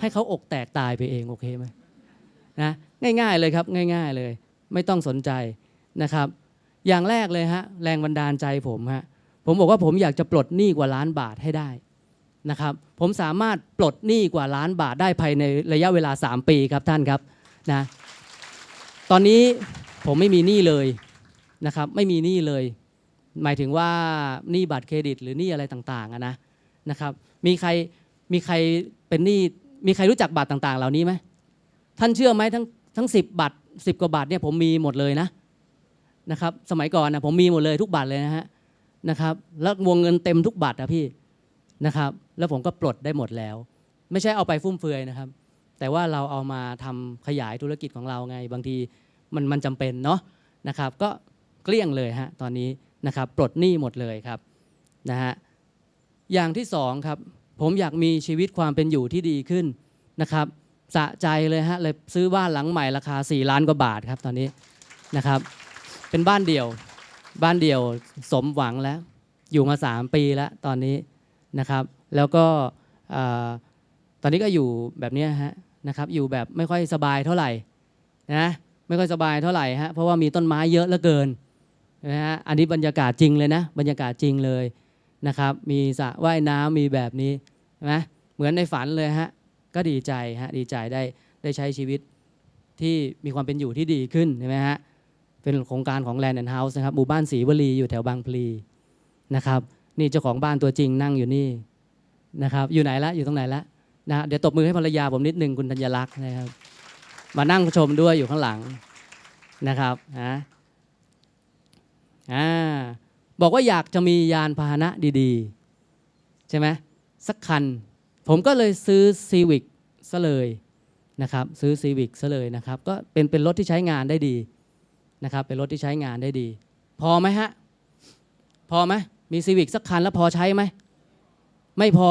ให้เขาอกแตกตายไปเองโอเคไหมนะง่ายๆเลยครับง่ายๆเลย ไม่ต้องสนใจนะครับ อย่างแรกเลยฮะแรงบันดาลใจผมฮะผมบอกว่าผมอยากจะปลดหนี้กว่าล้านบาทให้ได้นะครับ ผมสามารถปลดหนี้กว่าล้านบาทได้ภายในระยะเวลา 3 ปีครับท่านครับนะตอนนี้ผมไม่มีหนี้เลยนะครับ ไม่มีหนี้เลย หมายถึงว่าหนี้บัตรเครดิต หรือหนี้อะไรต่างๆนะนะครับ มีใครมีใครเป็นหนี้ มีใครรู้จักบัตรต่าง ๆ เหล่านี้ไหมท่านเชื่อไหมทั้งทั้งสิบบัตรสิบกว่าบัตรเนี่ยผมมีหมดเลยนะนะครับสมัยก่อนนะผมมีหมดเลยทุกบัตรเลยนะฮะนะครับแล้ววงเงินเต็มทุกบัตรอะพี่นะครับแล้วผมก็ปลดได้หมดแล้ว ไม่ใช่เอาไปฟุ่มเฟือยนะครับ แต่ว่าเราเอามาทำขยายธุรกิจของเราไง บางทีมันมันจำเป็นเนาะนะครับก็เกลี้ยงเลยฮะตอนนี้นะครับปลดหนี้หมดเลยครับนะฮะอย่างที่สองครับ ผมอยากมีชีวิตความเป็นอยู่ที่ดีขึ้นนะครับสะใจเลยฮะเลยซื้อบ้านหลังใหม่ราคา 4 ล้านกว่าบาทครับตอนนี้นะครับ เป็นบ้านเดี่ยวบ้านเดี่ยวสมหวังแล้ว อยู่มา 3 ปีแล้วตอนนี้นะครับ แล้วก็ตอนนี้ก็อยู่แบบนี้ฮะนะครับอยู่แบบไม่ค่อยสบายเท่าไหร่นะไม่ค่อยสบายเท่าไหร่ฮะเพราะว่ามีต้นไม้เยอะเหลือเกินนะฮะอันนี้บรรยากาศจริงเลยนะ บรรยากาศจริงเลย นะครับ มีสระว่ายน้ำมีแบบนี้นะเหมือนในฝันเลยฮะก็ดีใจฮะดีใจได้ได้ใช้ชีวิตที่มีความเป็นอยู่ที่ดีขึ้นใช่ไหมฮะเป็นโครงการของ Land and House นะครับหมู่บ้านศรีวลีอยู่แถวบางพลีนะครับนี่เจ้าของบ้านตัวจริงนั่งอยู่นี่นะครับอยู่ไหนละอยู่ตรงไหนละนะฮะเดี๋ยวตบมือให้ภรรยาผมนิดนึงคุณธัญลักษณ์นะครับ มานั่งชมด้วยอยู่ข้างหลังนะครับนะอ่า บอกว่าอยากจะมียานพาหนะดีๆ ใช่ไหมสักคัน ผมก็เลยซื้อซีวิกซะเลยนะครับซื้อซีวิกซะเลยนะครับก็เป็นเป็นรถที่ใช้งานได้ดีนะครับเป็นรถที่ใช้งานได้ดี พอไหมฮะ พอไหมมีซีวิกสักคันแล้วพอใช้ไหมไม่พอ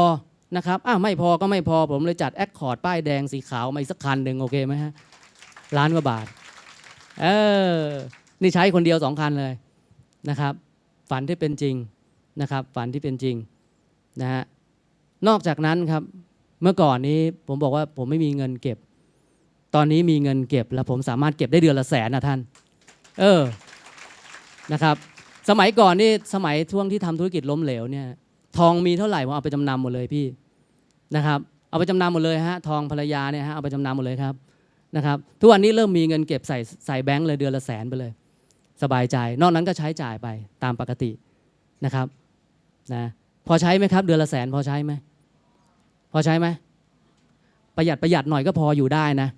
นะครับอ้าวไม่พอก็ไม่พอผมเลยจัดแอคคอร์ดป้ายแดงสีขาวมาอีกสักคันหนึ่งโอเคไหมฮะล้านกว่าบาทเออนี่ใช้คนเดียวสองคันเลยนะครับ ฝันที่เป็นจริงนะครับ ฝันที่เป็นจริงนะฮะนอกจากนั้นครับเมื่อก่อนนี้ผมบอกว่าผมไม่มีเงินเก็บ ตอนนี้มีเงินเก็บ แล้วผมสามารถเก็บได้เดือนละแสนนะท่าน เออนะครับ สมัยก่อนนี่สมัยช่วงที่ทำธุรกิจล้มเหลวเนี่ย ทองมีเท่าไหร่ผมเอาไปจำนำหมดเลยพี่นะครับเอาไปจำนำหมดเลยฮะทองภรรยาเนี่ยฮะเอาไปจำนำหมดเลยครับนะครับทุกวันนี้เริ่มมีเงินเก็บใส่ใส่แบงค์เลยเดือนละแสนไปเลย สบายใจ นอกนั้นก็ใช้จ่ายไปตามปกตินะครับนะพอใช้ไหมครับ เดือนละแสนพอใช้ไหมพอใช้ไหมประหยัดประหยัดหน่อยก็พออยู่ได้นะ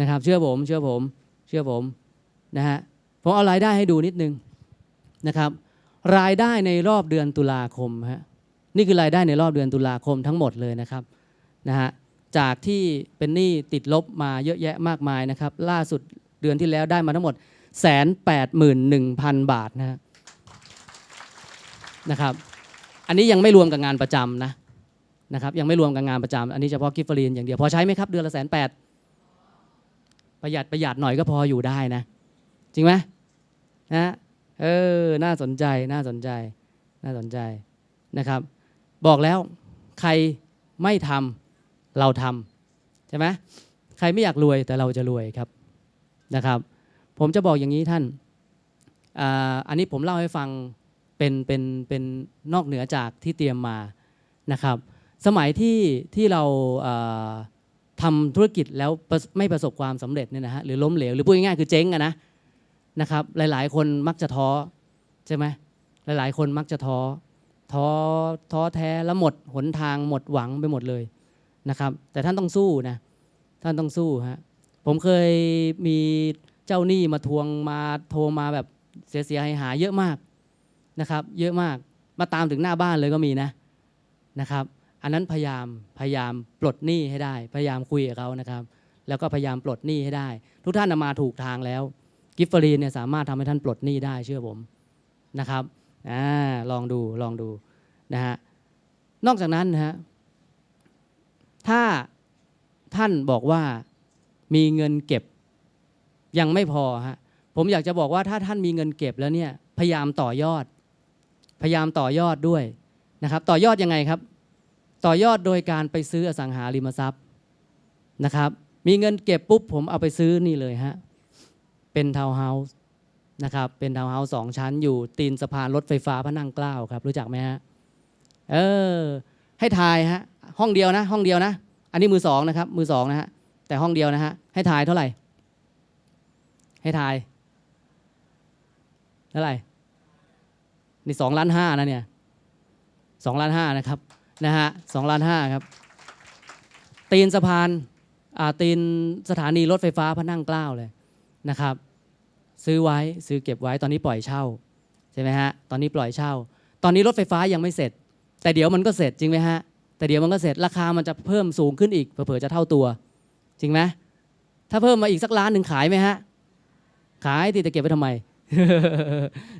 นะครับ เชื่อผม เชื่อผม เชื่อผมนะฮะผมเอารายได้ให้ดูนิดนึงนะครับ รายได้ในรอบเดือนตุลาคมฮะนี่คือรายได้ในรอบเดือนตุลาคมทั้งหมดเลยนะครับนะฮะจากที่เป็นหนี้ติดลบมาเยอะแยะมากมายนะครับ ล่าสุดเดือนที่แล้วได้มาทั้งหมด แสนแปดหมื่นหนึ่งพันบาทนะนะครับ อันนี้ยังไม่รวมกับงานประจำนะนะครับยังไม่รวมกับงานประจำอันนี้เฉพาะกิฟต์ฟรีนอย่างเดียว พอใช้ไหมครับ เดือนละแสนแปดประหยัดประหยัดหน่อยก็พออยู่ได้นะ จริงไหมนะเออน่าสนใจน่าสนใจ น่าสนใจนะครับ บอกแล้วใครไม่ทำเราทำใช่ไหมใครไม่อยากรวยแต่เราจะรวยครับนะครับ ผมจะบอกอย่างนี้ท่านอ่าอันนี้ผมเล่าให้ฟังเป็นเป็นเป็นนอกเหนือจากที่เตรียมมานะครับ สมัยที่ที่เราเอ่อทำธุรกิจแล้วไม่ประสบความสำเร็จเนี่ยนะฮะหรือล้มเหลวหรือพูดง่ายๆคือเจ๊งอะนะนะครับ หลาย ๆ คนมักจะท้อใช่ไหมหลาย ๆ คนมักจะท้อท้อท้อแท้แล้วหมดหนทางหมดหวังไปหมดเลยนะครับ แต่ท่านต้องสู้นะท่านต้องสู้ฮะผมเคยมี เจ้าหนี้มาทวงมาโทรมาแบบเสียหายหายเยอะมากนะครับ เยอะมากมาตามถึงหน้าบ้านเลยก็มีนะนะครับ อันนั้นพยายามพยายามปลดหนี้ให้ได้ พยายามคุยกับเขานะครับ แล้วก็พยายามปลดหนี้ให้ได้ ทุกท่านมาถูกทางแล้ว กิฟฟรีนเนี่ยสามารถทำให้ท่านปลดหนี้ได้เชื่อผมนะครับอ่าลองดูลองดูนะฮะนอกจากนั้นนะฮะถ้าท่านบอกว่ามีเงินเก็บ ยังไม่พอฮะผมอยากจะบอกว่าถ้าท่านมีเงินเก็บแล้วเนี่ยพยายามต่อยอด พยายามต่อยอดด้วยนะครับต่อยอดยังไงครับ ต่อยอดโดยการไปซื้ออสังหาริมทรัพย์นะครับมีเงินเก็บปุ๊บผมเอาไปซื้อนี่เลยฮะเป็นทาวน์เฮาส์นะครับเป็นทาวน์เฮาส์สองชั้นอยู่ตีนสะพานรถไฟฟ้าพระนั่งเกล้าครับ รู้จักไหมฮะเออให้ทายฮะห้องเดียวนะ ห้องเดียวนะ อันนี้มือสองนะครับมือสองนะฮะแต่ห้องเดียวนะฮะให้ทายเท่าไหร่ ให้ทายเท่าไหร่นี่สองล้านห้านะเนี่ยสองล้านห้านะครับนะฮะสองล้านห้าครับ ตีนสะพานตีนสถานีรถไฟฟ้าพระนั่งเกล้าเลยนะครับ ซื้อไว้ซื้อเก็บไว้ตอนนี้ปล่อยเช่าใช่ไหมฮะตอนนี้ปล่อยเช่า ตอนนี้รถไฟฟ้ายังไม่เสร็จ แต่เดี๋ยวมันก็เสร็จจริงไหมฮะแต่เดี๋ยวมันก็เสร็จราคามันจะเพิ่มสูงขึ้นอีกเผื่อจะเท่าตัว จริงไหมถ้าเพิ่มมาอีกสักล้านหนึ่งขายไหมฮะ ขายที่จะเก็บไว้ทำไม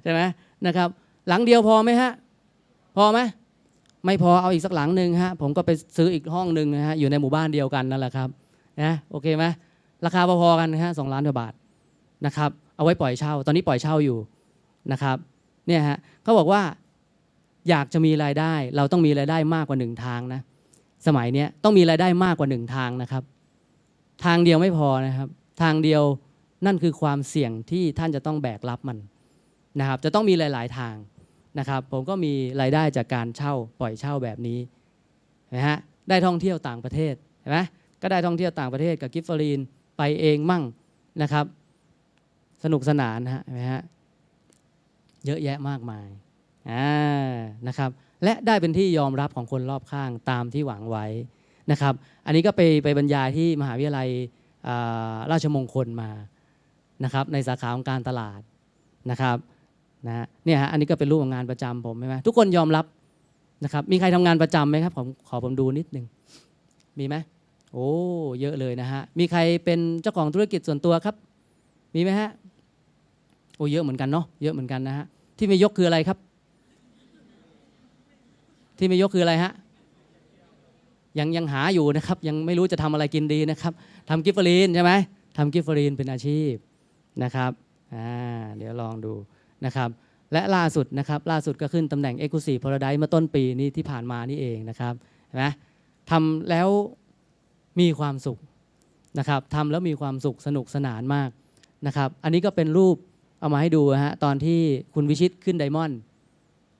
ใช่ไหมนะครับ หลังเดียวพอไหมฮะ พอไหมไม่พอเอาอีกสักหลังหนึ่งฮะผมก็ไปซื้ออีกห้องหนึ่งนะฮะอยู่ในหมู่บ้านเดียวกันนั่นแหละครับนะโอเคไหมราคาพอๆกันนะฮะสองล้านกว่าบาทนะครับเอาไว้ปล่อยเช่า ตอนนี้ปล่อยเช่าอยู่นะครับเนี่ยฮะเขาบอกว่าอยากจะมีรายได้ เราต้องมีรายได้มากกว่าหนึ่งทางนะสมัยนี้ต้องมีรายได้มากกว่าหนึ่งทางนะครับ ทางเดียวไม่พอนะครับ ทางเดียว นั่นคือความเสี่ยงที่ท่านจะต้องแบกรับมันนะครับ จะต้องมีหลาย ๆ ทางนะครับ ผมก็มีรายได้จากการเช่าปล่อยเช่าแบบนี้นะฮะได้ท่องเที่ยวต่างประเทศเห็นไหมก็ได้ท่องเที่ยวต่างประเทศกับกิฟฟรีนไปเองมั่งนะครับ สนุกสนานนะฮะเห็นไหมฮะเยอะแยะมากมายอ่านะครับ และได้เป็นที่ยอมรับของคนรอบข้างตามที่หวังไว้นะครับ อันนี้ก็ไปไปบรรยายที่มหาวิทยาลัยราชมงคลมา นะครับในสาขาของการตลาดนะครับนะเนี่ยฮะอันนี้ก็เป็นรูปของงานประจำผมใช่ไหมทุกคนยอมรับนะครับมีใครทำงานประจำไหมครับผมขอผมดูนิดนึงมีไหมโอ้เยอะเลยนะฮะมีใครเป็นเจ้าของธุรกิจส่วนตัวครับ มีไหมฮะโอ้เยอะเหมือนกันเนาะเยอะเหมือนกันนะฮะที่ไม่ยกคืออะไรครับ ที่ไม่ยกคืออะไรฮะยังยังหาอยู่นะครับ ยังไม่รู้จะทำอะไรกินดีนะครับทำกิฟเฟอรีนใช่ไหมทำกิฟเฟอรีนเป็นอาชีพ นะครับเดี๋ยวลองดูนะครับและล่าสุดนะครับล่าสุดก็ขึ้นตำแหน่ง e x c l u s i v e Paradise เมื่อต้นปีนี้ที่ผ่านมานี่เองนะครับเห็นไหมทำแล้วมีความสุขนะครับทำแล้วมีความสุขสนุกสนานมากนะครับอันนี้ก็เป็นรูปเอามาให้ดูฮะตอนที่คุณวิชิตขึ้นไดมอนด์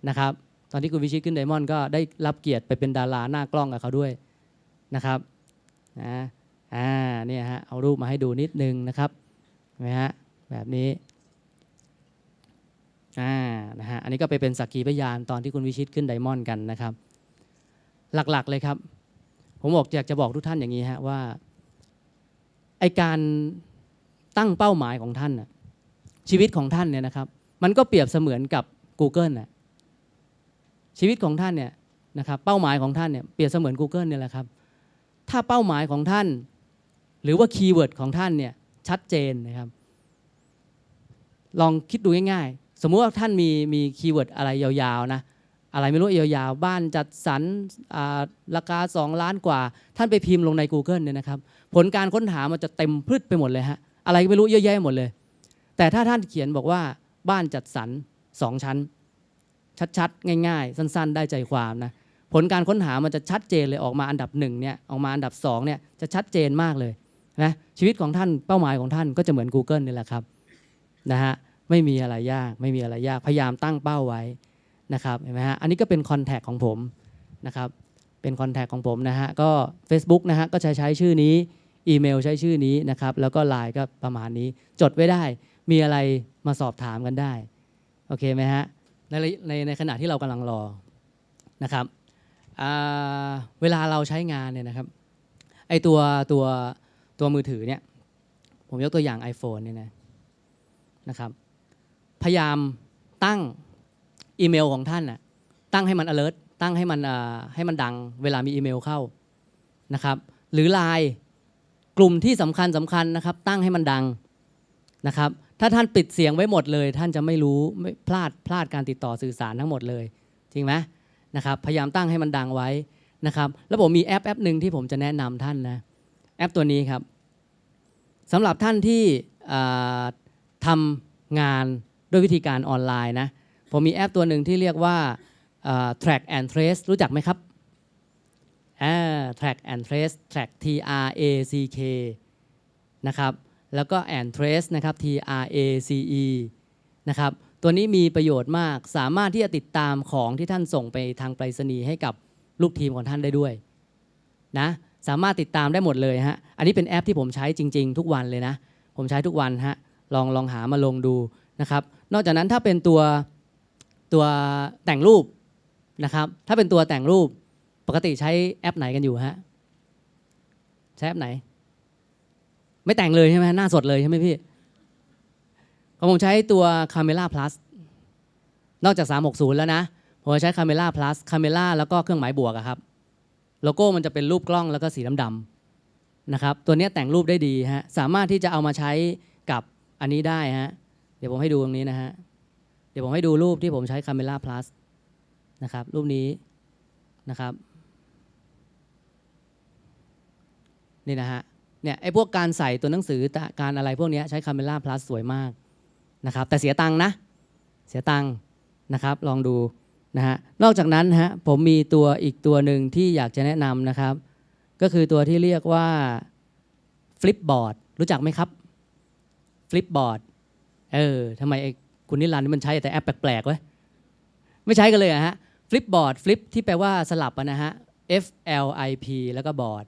นะครับตอนที่คุณวิชิตขึ้นไดมอนด์ก็ได้รับเกียรติไปเป็นดาราหน้ากล้องกับเขาด้วยนะครับนะอ่าเนี่ยฮะเอารูปมาให้ดูนิดนึงนะครับเห็นไหมฮะ แบบนี้อ่านะฮะอันนี้ก็ไปเป็นสักขีพยานตอนที่คุณวิชิตขึ้นไดมอนด์กันนะครับ หลักๆเลยครับ ผมบอกอยากจะบอกทุกท่านอย่างนี้ฮะว่าไอการตั้งเป้าหมายของท่านน่ะชีวิตของท่านเนี่ยนะครับ มันก็เปรียบเสมือนกับ Google น่ะชีวิตของท่านเนี่ยนะครับเป้าหมายของท่านเนี่ยเปรียบเสมือน Google เนี่ยแหละครับ ถ้าเป้าหมายของท่าน หรือว่าคีย์เวิร์ดของท่านเนี่ยชัดเจนนะครับ ลองคิดดูง่ายๆ สมมุติว่าท่านมีมีคีย์เวิร์ดอะไรยาวๆนะอะไรไม่รู้ยาวๆ บ้านจัดสรรอ่าราคา 2 ล้านกว่า ท่านไปพิมพ์ลงใน Google เนี่ยนะครับ ผลการค้นหามันจะเต็มพืชไปหมดเลยฮะอะไรก็ไม่รู้เยอะแยะหมดเลย แต่ถ้าท่านเขียนบอกว่าบ้านจัดสรรสองชั้น ชัดๆ ง่ายๆ สั้นๆ ได้ใจความนะผลการค้นหามันจะชัดเจนเลยออกมาอันดับหนึ่งเนี่ยออกมาอันดับสองเนี่ยจะชัดเจนมากเลยนะชีวิตของท่านเป้าหมายของท่านก็จะเหมือน Google นี่แหละครับ นะฮะไม่มีอะไรยากไม่มีอะไรยากพยายามตั้งเป้าไว้นะครับเห็นไหมฮะอันนี้ก็เป็นคอนแทคของผมนะครับเป็นคอนแทคของผมนะฮะก็ Facebook นะฮะก็ใช้ใช้ชื่อนี้อีเมลใช้ชื่อนี้นะครับแล้วก็ไลน์ก็ประมาณนี้จดไว้ได้มีอะไรมาสอบถามกันได้โอเคไหมฮะในในในขณะที่เรากำลังรอนะครับเวลาเราใช้งานเนี่ยนะครับไอตัวตัวตัวมือถือเนี่ยผมยกตัวอย่าง iPhone เนี่ยนะ นะครับพยายามตั้งอีเมลของท่านน่ะตั้งให้มัน alert ตั้งให้มันให้มันดังเวลามีอีเมลเข้านะครับหรือไลน์กลุ่มที่สำคัญสำคัญนะครับ ตั้งให้มันดังนะครับถ้าท่านปิดเสียงไว้หมดเลย ท่านจะไม่รู้ไม่พลาดพลาดการติดต่อสื่อสารทั้งหมดเลย จริงไหมนะครับพยายามตั้งให้มันดังไว้นะครับแล้วผมมีแอปแอปหนึ่งที่ผมจะแนะนำท่านนะแอปตัวนี้ครับสำหรับท่านที่ ทำงานด้วยวิธีการออนไลน์นะ ผมมีแอปตัวหนึ่งที่เรียกว่า track and trace รู้จักไหมครับอ่า track and trace track T R A C K นะครับแล้วก็ and trace นะครับ T R A C E นะครับตัวนี้มีประโยชน์มากสามารถที่จะติดตามของที่ท่านส่งไปทางไปรษณีย์ให้กับลูกทีมของท่านได้ด้วยนะสามารถติดตามได้หมดเลยฮะอันนี้เป็นแอปที่ผมใช้จริง ๆ ทุกวันเลยนะ ผมใช้ทุกวันฮะ ลองลองหามาลงดูนะครับ นอกจากนั้นถ้าเป็นตัวตัวแต่งรูปนะครับ ถ้าเป็นตัวแต่งรูปปกติใช้แอปไหนกันอยู่ฮะใช้แอปไหน ไม่แต่งเลยใช่ไหมหน้าสดเลยใช่ไหมพี่ผมใช้ตัว Camera Plus นอกจาก 360 แล้วนะผมใช้ Camera Plus Camera แล้วก็เครื่องหมายบวกครับ โลโก้มันจะเป็นรูปกล้องแล้วก็สีดำๆนะครับ ตัวนี้แต่งรูปได้ดีฮะ สามารถที่จะเอามาใช้ อันนี้ได้ฮะ เดี๋ยวผมให้ดูตรงนี้นะฮะ เดี๋ยวผมให้ดูรูปที่ผมใช้ Camera Plus นะครับ รูปนี้นะครับ นี่นะฮะ เนี่ยไอ้พวกการใส่ตัวหนังสือการอะไรพวกนี้ใช้ Camera Plus สวยมากนะครับ แต่เสียตังค์นะ เสียตังค์นะครับ ลองดูนะฮะ นอกจากนั้นฮะผมมีตัวอีกตัวหนึ่งที่อยากจะแนะนำนะครับ ก็คือตัวที่เรียกว่า Flipboard รู้จักไหมครับ Flipboard เออทำไมไอ้คุณนิรันดร์นี่มันใช้แต่แอปแปลกๆว้ไม่ใช้กันเลยอะฮะ Flipboard Flip ที่แปลว่าสลับนะฮะ F L I P แล้วก็บอร์ด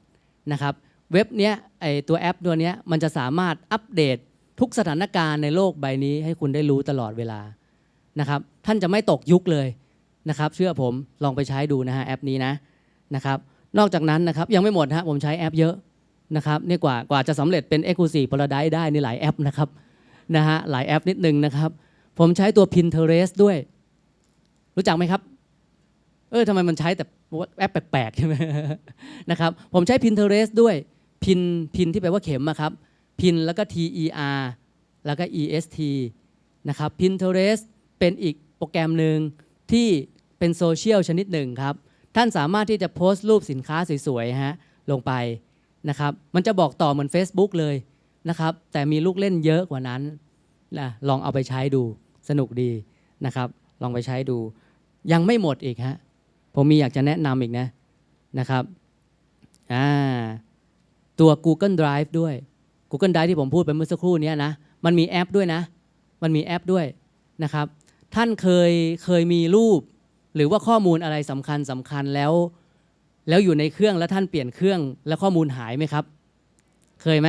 นะครับเว็บเนี้ยไอตัวแอปตัวเนี้ยมันจะสามารถอัปเดตทุกสถานการณ์ในโลกใบนี้ให้คุณได้รู้ตลอดเวลานะครับท่านจะไม่ตกยุคเลยนะครับเชื่อผมลองไปใช้ดูนะฮะแอปนี้นะนะครับนอกจากนั้นนะครับยังไม่หมดฮะผมใช้แอปเยอะ นะครับนี่กว่ากว่าจะสำเร็จเป็น Exclusive Paradise ได้ในหลายแอปนะครับนะฮะหลายแอปนิดนึงนะครับ ผมใช้ตัว Pinterest ด้วย รู้จักไหมครับ เออทำไมมันใช้แต่แอปแปลกๆใช่ไหมนะครับผมใช้ Pinterest ด้วยพินพินที่แปลว่าเข็มอะครับพินแล้วก็ T E R แล้วก็ E S T นะครับ Pinterest เป็นอีกโปรแกรมหนึ่งที่เป็นโซเชียลชนิดหนึ่งครับ ท่านสามารถที่จะโพสต์รูปสินค้าสวยๆฮะลงไป นะครับ มันจะบอกต่อเหมือน Facebook เลยนะครับ แต่มีลูกเล่นเยอะกว่านั้นนะลองเอาไปใช้ดูสนุกดีนะครับ ลองไปใช้ดู ยังไม่หมดอีกฮะผมมีอยากจะแนะนำอีกนะนะครับอ่าตัว Google Drive ด้วย Google Drive ที่ผมพูดไปเมื่อสักครู่นี้นะมันมีแอปด้วยนะ มันมีแอปด้วยนะครับ ท่านเคยเคยมีรูป หรือว่าข้อมูลอะไรสำคัญสำคัญแล้ว แล้วอยู่ในเครื่องแล้วท่านเปลี่ยนเครื่องแล้วข้อมูลหายไหมครับ เคยไหม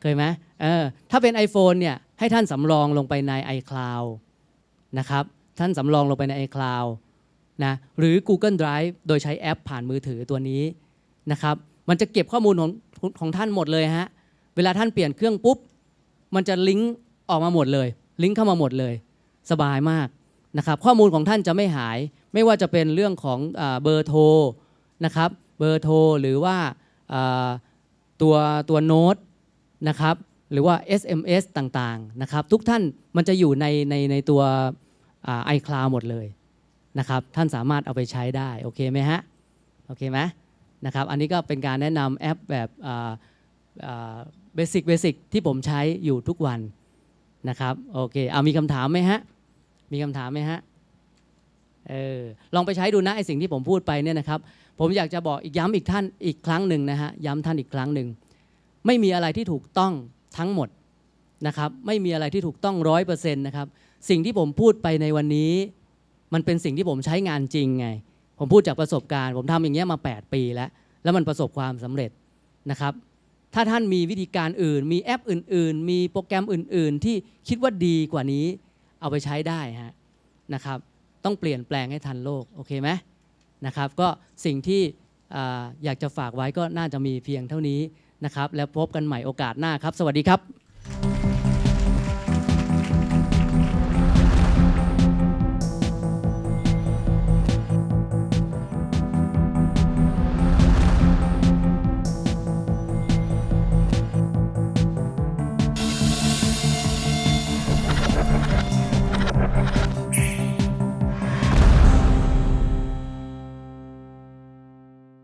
เคยไหมเออถ้าเป็น iPhone เนี่ยให้ท่านสำรองลงไปใน iCloud นะครับท่านสำรองลงไปใน iCloud นะหรือ Google Drive โดยใช้แอปผ่านมือถือตัวนี้นะครับมันจะเก็บข้อมูลของของท่านหมดเลยฮะเวลาท่านเปลี่ยนเครื่องปุ๊บมันจะลิงก์ออกมาหมดเลย ลิงก์เข้ามาหมดเลย สบายมากนะครับข้อมูลของท่านจะไม่หาย ไม่ว่าจะเป็นเรื่องของอเบอร์โทร นะครับ เบอร์โทรหรือว่าตัวตัวโน้ตนะครับหรือว่า SMS ต่างๆนะครับ ทุกท่านมันจะอยู่ในในในตัวไอคลาวหมดเลยนะครับ ท่านสามารถเอาไปใช้ได้โอเคไหมฮะโอเคไหมนะครับอันนี้ก็เป็นการแนะนำแอปแบบเบสิกเบสิกที่ผมใช้อยู่ทุกวันนะครับโอเคเอามีคำถามไหมฮะมีคำถามไหมฮะเออลองไปใช้ดูนะไอสิ่งที่ผมพูดไปเนี่ยนะครับ ผมอยากจะบอกอีกย้ำอีกท่านอีกครั้งหนึ่งนะฮะย้ำท่านอีกครั้งหนึ่งไม่มีอะไรที่ถูกต้องทั้งหมดนะครับไม่มีอะไรที่ถูกต้องร้อยเปอร์เซ็นต์นะครับสิ่งที่ผมพูดไปในวันนี้ มันเป็นสิ่งที่ผมใช้งานจริงไง ผมพูดจากประสบการณ์ ผมทำอย่างเงี้ยมา 8 ปีแล้ว แล้วมันประสบความสำเร็จนะครับ ถ้าท่านมีวิธีการอื่น มีแอปอื่น ๆ มีโปรแกรมอื่น ๆ ที่คิดว่าดีกว่านี้ เอาไปใช้ได้ฮะนะครับ ต้องเปลี่ยนแปลงให้ทันโลก โอเคไหม นะครับ ก็สิ่งที่อยากจะฝากไว้ก็น่าจะมีเพียงเท่านี้นะครับ แล้วพบกันใหม่โอกาสหน้าครับ สวัสดีครับ